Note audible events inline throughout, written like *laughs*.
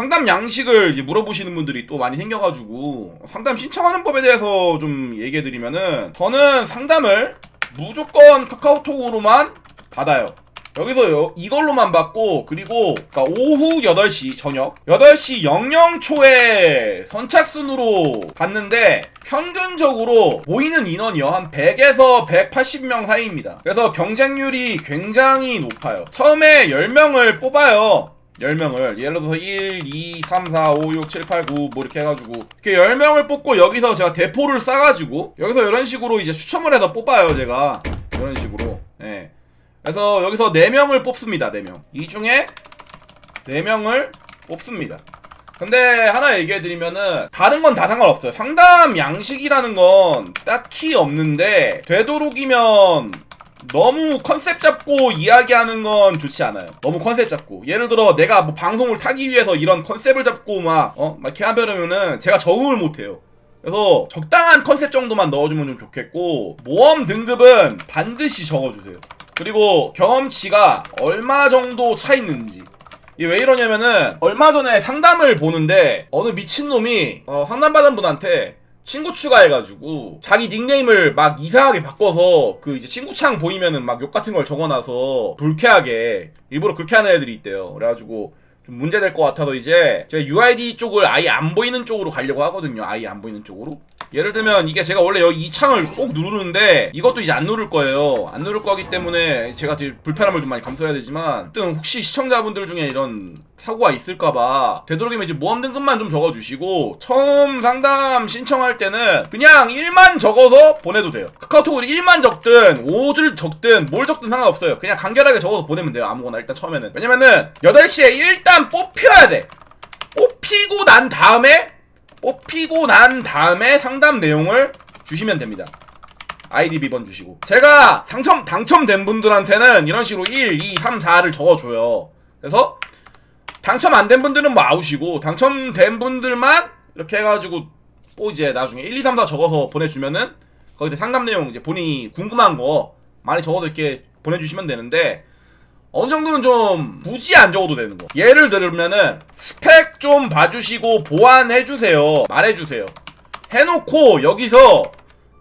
상담 양식을 이제 물어보시는 분들이 또 많이 생겨가지고 상담 신청하는 법에 대해서 좀 얘기해드리면은 저는 상담을 무조건 카카오톡으로만 받아요. 여기서 요, 이걸로만 받고 그리고 그러니까 오후 8시 저녁 8시 00초에 선착순으로 받는데 평균적으로 모이는 인원이요. 한 100에서 180명 사이입니다. 그래서 경쟁률이 굉장히 높아요. 처음에 10명을 뽑아요 10명을 예를 들어서 1, 2, 3, 4, 5, 6, 7, 8, 9 뭐 이렇게 해가지고 이렇게 10명을 뽑고 여기서 제가 대포를 싸가지고 여기서 이런 식으로 이제 추첨을 해서 뽑아요 제가. 이런 식으로. 예. 그래서 여기서 4명을 뽑습니다 4명. 이 중에 4명을 뽑습니다. 근데 하나 얘기해드리면은 다른 건 다 상관없어요. 상담 양식이라는 건 딱히 없는데 되도록이면 너무 컨셉 잡고 이야기하는 건 좋지 않아요. 너무 컨셉 잡고. 예를 들어 내가 뭐 방송을 타기 위해서 이런 컨셉을 잡고 막 어? 막 이렇게 하면은 제가 적응을 못 해요. 그래서 적당한 컨셉 정도만 넣어주면 좀 좋겠고 모험 등급은 반드시 적어주세요. 그리고 경험치가 얼마 정도 차 있는지. 이게 왜 이러냐면은 얼마 전에 상담을 보는데 어느 미친놈이 어, 상담받은 분한테 친구 추가해가지고 자기 닉네임을 막 이상하게 바꿔서 그 이제 친구창 보이면은 막 욕 같은 걸 적어놔서 불쾌하게 일부러 그렇게 하는 애들이 있대요. 그래가지고 좀 문제될 것 같아서 이제 제가 UID 쪽을 아예 안 보이는 쪽으로 가려고 하거든요. 아예 안 보이는 쪽으로. 예를 들면 이게 제가 원래 이 창을 꼭 누르는데 이것도 이제 안 누를 거예요. 안 누를 거기 때문에 제가 되게 불편함을 좀 많이 감수해야 되지만 어쨌든 혹시 시청자분들 중에 이런 사고가 있을까봐 되도록이면 이제 모험 등급만 좀 적어주시고 처음 상담 신청할 때는 그냥 1만 적어서 보내도 돼요. 카카오톡으로 1만 적든 5줄 적든 뭘 적든 상관없어요. 그냥 간결하게 적어서 보내면 돼요. 아무거나 일단 처음에는. 왜냐면은 8시에 일단 뽑혀야 돼. 뽑히고 난 다음에 뽑히고 난 다음에 상담 내용을 주시면 됩니다. 아이디 비번 주시고 제가 당첨 당첨된 분들한테는 이런 식으로 1, 2, 3, 4를 적어줘요. 그래서 당첨 안 된 분들은 뭐 아웃이고 당첨된 분들만 이렇게 해가지고 또 이제 나중에 1, 2, 3, 4 적어서 보내주면은 거기다 상담 내용 이제 본인이 궁금한 거 많이 적어도 이렇게 보내주시면 되는데 어느 정도는 좀 굳이 안 적어도 되는 거. 예를 들면은 스펙 좀 봐주시고 보완해주세요. 말해주세요. 해놓고 여기서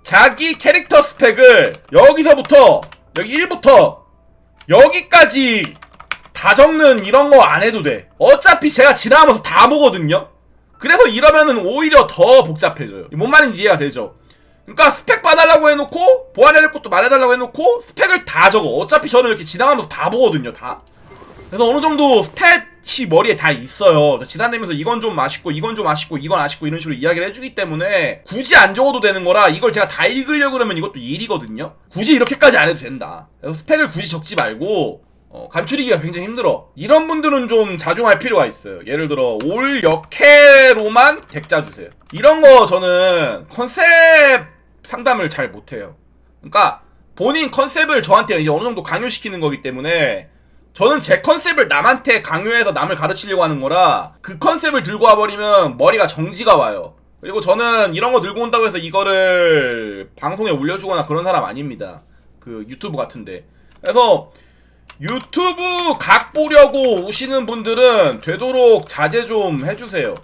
자기 캐릭터 스펙을 여기서부터 여기 1부터 여기까지 다 적는 이런 거 안 해도 돼. 어차피 제가 지나가면서 다 보거든요. 그래서 이러면은 오히려 더 복잡해져요. 뭔 말인지 이해가 되죠? 그러니까 스펙 봐달라고 해놓고 보완해야 될 것도 말해달라고 해놓고 스펙을 다 적어. 어차피 저는 이렇게 지나가면서 다 보거든요, 다. 그래서 어느 정도 스탯이 머리에 다 있어요. 지나다니면서 이건 좀 아쉽고 이건 좀 아쉽고 이건 아쉽고 이런 식으로 이야기를 해주기 때문에 굳이 안 적어도 되는 거라 이걸 제가 다 읽으려고 그러면 이것도 일이거든요. 굳이 이렇게까지 안 해도 된다. 그래서 스펙을 굳이 적지 말고 어, 감추리기가 굉장히 힘들어. 이런 분들은 좀 자중할 필요가 있어요. 예를 들어 올 역해로만 덱자 주세요. 이런 거 저는 컨셉 상담을 잘 못해요. 그러니까 본인 컨셉을 저한테 이제 어느 정도 강요시키는 거기 때문에 저는 제 컨셉을 남한테 강요해서 남을 가르치려고 하는 거라 그 컨셉을 들고 와버리면 머리가 정지가 와요. 그리고 저는 이런 거 들고 온다고 해서 이거를 방송에 올려주거나 그런 사람 아닙니다. 그 유튜브 같은데. 그래서 유튜브 각 보려고 오시는 분들은 되도록 자제 좀 해주세요.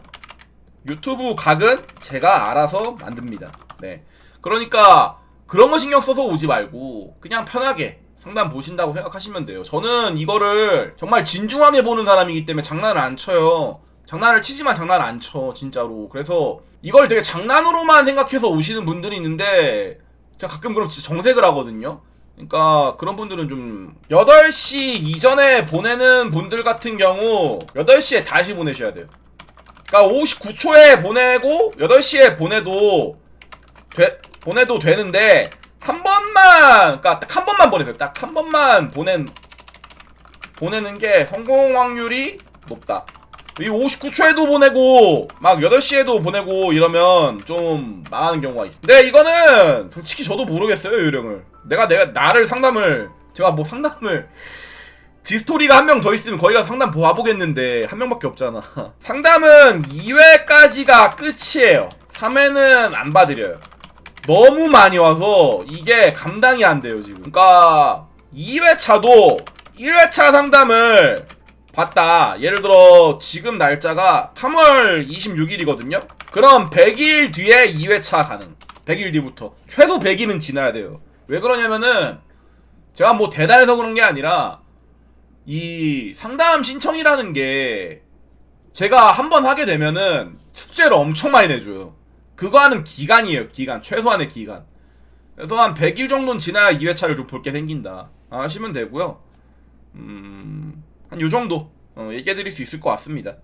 유튜브 각은 제가 알아서 만듭니다. 네. 그러니까 그런 거 신경 써서 오지 말고 그냥 편하게 상담 보신다고 생각하시면 돼요. 저는 이거를 정말 진중하게 보는 사람이기 때문에 장난을 안 쳐요. 장난을 치지만 장난을 안 쳐, 진짜로. 그래서 이걸 되게 장난으로만 생각해서 오시는 분들이 있는데 제가 가끔 그럼 진짜 정색을 하거든요. 그러니까 그런 분들은 좀 8시 이전에 보내는 분들 같은 경우 8시에 다시 보내셔야 돼요. 그러니까 59초에 보내고 8시에 보내도 돼, 보내도 되는데 한 번만 그러니까 딱 한 번만 보내세요. 딱 한 번만 보낸 보내는 게 성공 확률이 높다. 이 59초에도 보내고 막 8시에도 보내고 이러면 좀 망하는 경우가 있어. 근데 이거는 솔직히 저도 모르겠어요, 요령을. 내가 내가 나를 상담을 제가 뭐 상담을 *laughs* 디스토리가 한 명 더 있으면 거기가 상담 봐보겠는데 한 명밖에 없잖아. *laughs* 상담은 2회까지가 끝이에요. 3회는 안 봐드려요. 너무 많이 와서 이게 감당이 안 돼요 지금. 그러니까 2회차도 1회차 상담을 봤다. 예를 들어 지금 날짜가 3월 26일이거든요. 그럼 100일 뒤에 2회차 가능. 100일 뒤부터 최소 100일은 지나야 돼요. 왜 그러냐면은 제가 뭐 대단해서 그런 게 아니라 이 상담 신청이라는 게 제가 한 번 하게 되면은 숙제를 엄청 많이 내줘요. 그거 하는 기간이에요. 기간 최소한의 기간. 그래서 한 100일 정도는 지나야 2회차를 좀 볼 게 생긴다. 아, 하시면 되고요. 음, 한 요 정도 어, 얘기해 드릴 수 있을 것 같습니다.